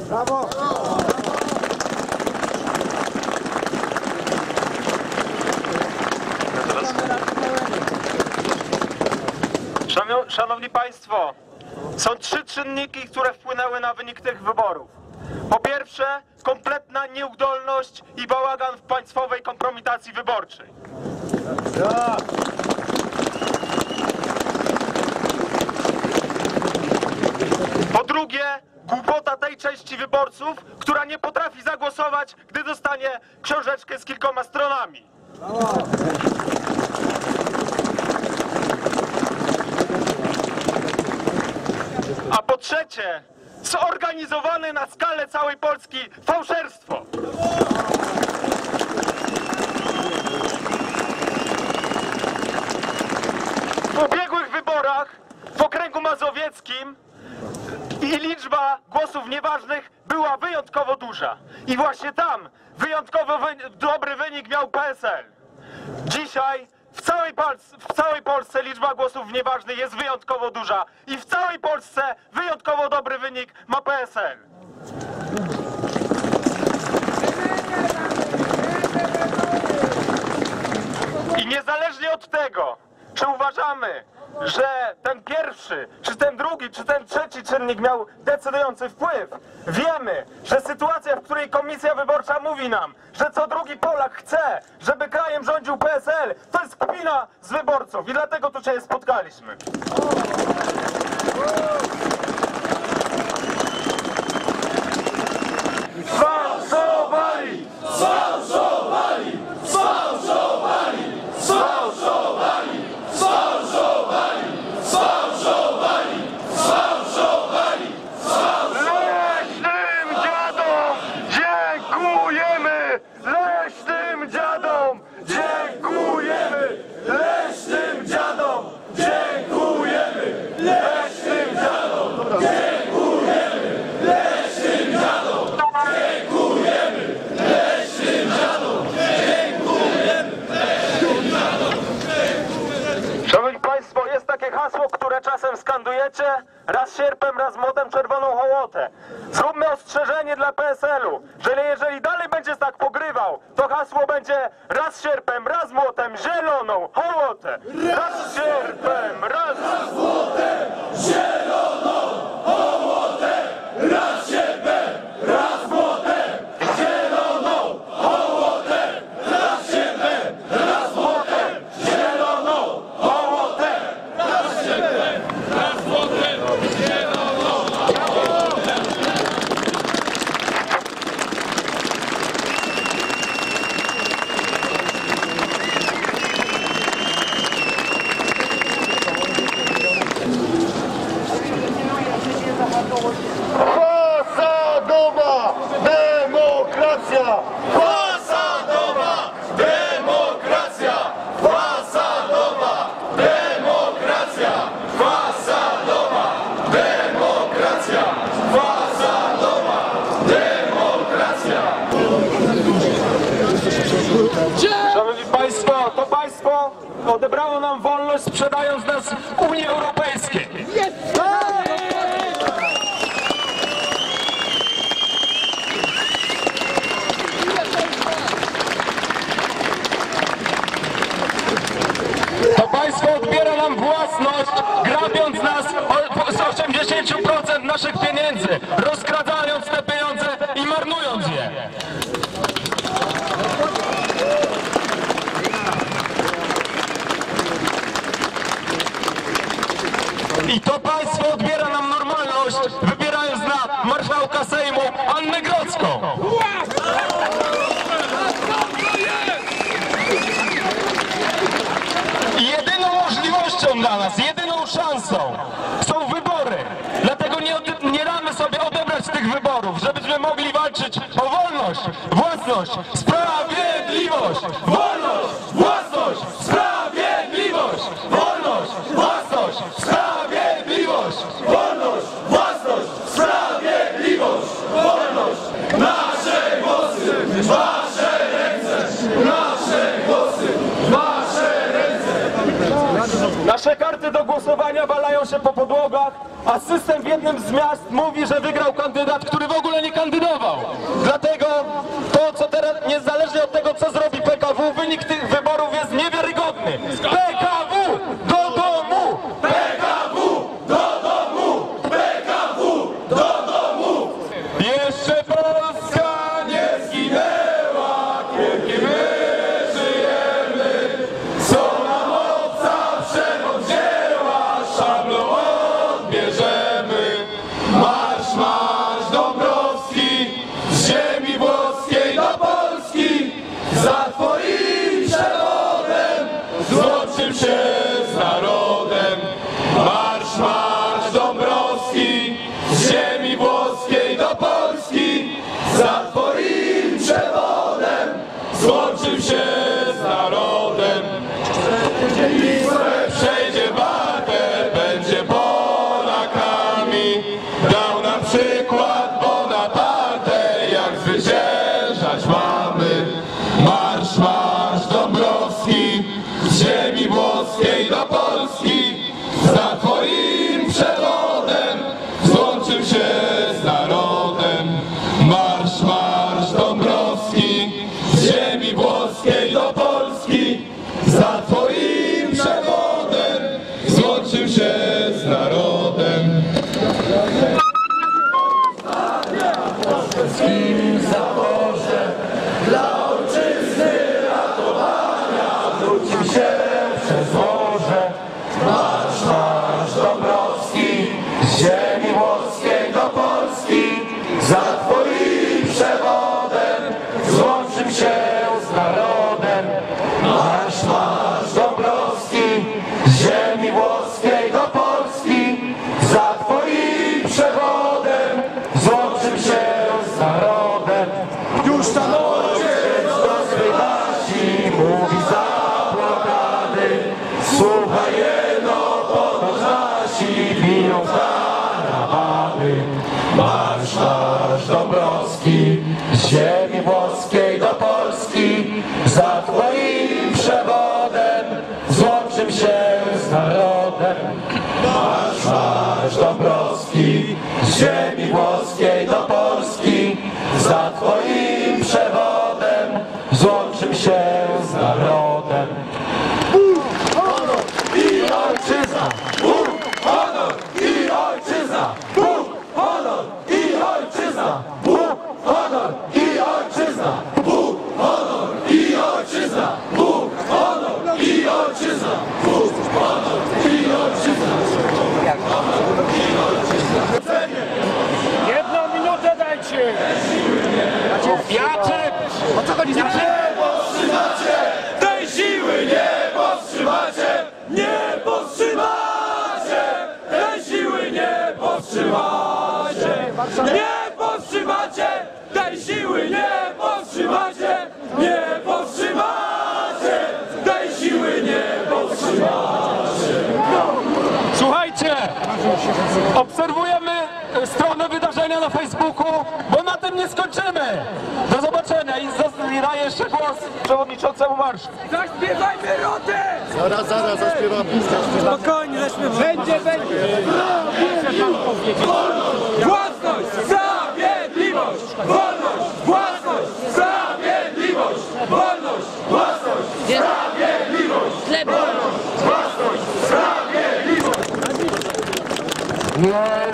Brawo! Szanowni- Państwo, są trzy czynniki, które wpłynęły na wynik tych wyborów. Po pierwsze, kompletna nieudolność i bałagan w państwowej kompromitacji wyborczej. Po drugie, części wyborców, która nie potrafi zagłosować, gdy dostanie książeczkę z kilkoma stronami. A po trzecie, zorganizowane na skalę całej Polski fałszerstwo. W ubiegłych wyborach w okręgu mazowieckim i liczba głosów nieważnych była wyjątkowo duża. I właśnie tam wyjątkowo wy dobry wynik miał PSL. Dzisiaj w całej, w całej Polsce liczba głosów nieważnych jest wyjątkowo duża i w całej Polsce wyjątkowo dobry wynik ma PSL. I niezależnie od tego, czy uważamy, że ten pierwszy, czy ten drugi, czy ten trzeci czynnik miał decydujący wpływ, wiemy, że sytuacja, w której komisja wyborcza mówi nam, że co drugi Polak chce, żeby krajem rządził PSL, to jest kpina z wyborców i dlatego tu się spotkaliśmy. Raz sierpem, raz młotem czerwoną hołotę. Zróbmy ostrzeżenie dla PSL-u, że jeżeli dalej będzie tak pogrywał, to hasło będzie raz sierpem, raz młotem, zieloną hołotę. Raz sierpem, raz... Fasadowa demokracja! Fasadowa demokracja! Fasadowa demokracja! Fasadowa demokracja! Fasadowa demokracja! Szanowni Państwo, to państwo odebrało nam wolność sprzedając nas Unii Europejskiej. To państwo odbiera nam własność, grabiąc nas z 80% naszych pieniędzy, rozkradzając te pieniądze i marnując je. I to państwo odbiera nam normalność, wybierając na marszałka Sejmu Annę Grodzką. I jedyną możliwością dla nas, jedyną szansą są wybory. Dlatego nie, ode- nie damy sobie odebrać tych wyborów, żebyśmy mogli walczyć o wolność, własność, sprawiedliwość, wolność, własność, sprawiedliwość, wolność, własność, sprawiedliwość, wolność, własność, sprawiedliwość, wolność. Nasze głosy, wasze ręce, nasze głosy, wasze ręce. Nasze karty do głosowania walają się po podłogach, a system w jednym z miast mówi, że wygrał kandydat, który w ogóle nie kandydował. Dlatego to, co teraz, niezależnie od tego, co zrobi PKW, wynik tych wyborów jest niewiarygodny. Złączył z ziemi włoskiej do Polski za twoim przewodem złączył się z narodem. Już tam ojciec do swej wasi mówi za blokady. Słuchaj jeno, ponoć nasi biją karabany. Marsz, marsz Dąbrowski z ziemi włoskiej Marsz, Dąbrowski z ziemi włoskiej do Polski za twoim przewodem złączył się z narodem. I ojczyzna! Honor i ojczyzna! Honor i ojczyzna! Honor i ojczyzna! Honor i ojczyzna! Honor i ojczyzna! Bóg, honor i ojczyzna! Jedną minutę dajcie! Jacek! O co chodzi? Nie powstrzymacie! Tej siły nie powstrzymacie! Nie powstrzymacie! Tej siły nie powstrzymacie! Nie powstrzymacie! Tej siły nie powstrzymacie! Nie powstrzymacie! Tej siły nie powstrzymacie! Słuchajcie, obserwujemy stronę wydarzenia na Facebooku, bo na tym nie skończymy. Do zobaczenia i zas- i daję jeszcze głos przewodniczącemu marszu. Zaśpiewajmy rotę! Zaraz, zaraz zaśpiewamy. Spokojnie, zaśpiewamy. Będzie, będzie! Własność, sprawiedliwość, wolność, własność, sprawiedliwość, wolność, własność, sprawiedliwość, wolność, własność, sprawiedliwość. Nie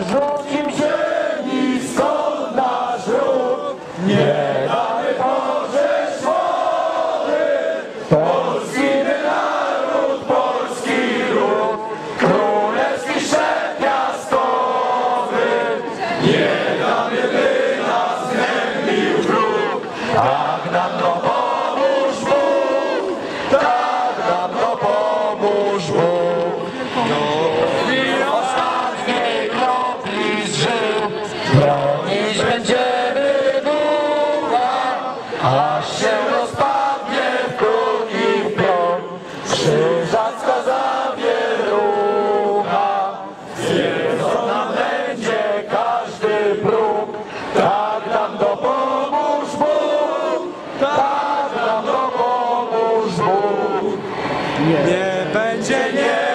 Nie będzie w twarz, nie